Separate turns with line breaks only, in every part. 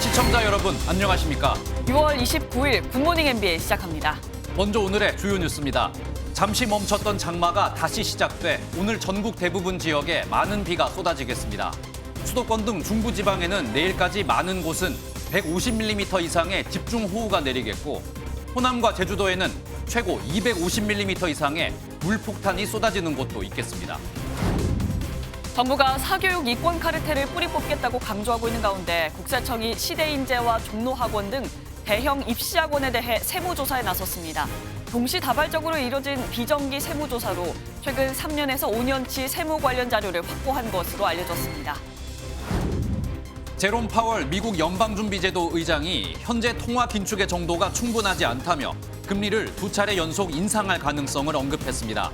시청자 여러분 안녕하십니까?
6월 29일 굿모닝 NBA 시작합니다.
먼저 오늘의 주요 뉴스입니다. 잠시 멈췄던 장마가 다시 시작돼 오늘 전국 대부분 지역에 많은 비가 쏟아지겠습니다. 수도권 등 중부 지방에는 내일까지 많은 곳은 150mm 이상의 집중호우가 내리겠고 호남과 제주도에는 최고 250mm 이상의 물폭탄이 쏟아지는 곳도 있겠습니다.
정부가 사교육 이권 카르텔을 뿌리 뽑겠다고 강조하고 있는 가운데 국세청이 시대인재와 종로학원 등 대형 입시학원에 대해 세무조사에 나섰습니다. 동시다발적으로 이뤄진 비정기 세무조사로 최근 3년에서 5년치 세무 관련 자료를 확보한 것으로 알려졌습니다.
제롬 파월 미국 연방준비제도 의장이 현재 통화 긴축의 정도가 충분하지 않다며 금리를 두 차례 연속 인상할 가능성을 언급했습니다.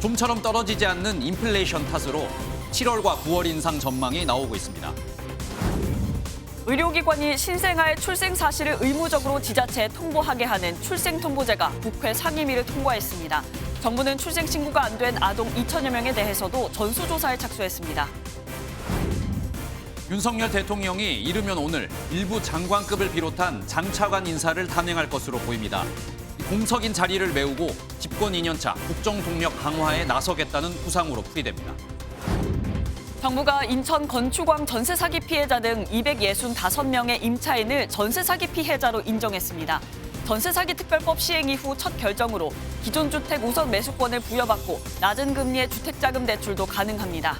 좀처럼 떨어지지 않는 인플레이션 탓으로 7월과 9월 인상 전망이 나오고 있습니다.
의료기관이 신생아의 출생 사실을 의무적으로 지자체에 통보하게 하는 출생통보제가 국회 상임위를 통과했습니다. 정부는 출생 신고가 안 된 아동 2천여 명에 대해서도 전수조사에 착수했습니다.
윤석열 대통령이 이르면 오늘 일부 장관급을 비롯한 장차관 인사를 단행할 것으로 보입니다. 공석인 자리를 메우고 집권 2년차 국정 동력 강화에 나서겠다는 구상으로 풀이됩니다.
정부가 인천 건축왕 전세 사기 피해자 등 265명의 임차인을 전세 사기 피해자로 인정했습니다. 전세 사기 특별법 시행 이후 첫 결정으로 기존 주택 우선 매수권을 부여받고 낮은 금리의 주택 자금 대출도 가능합니다.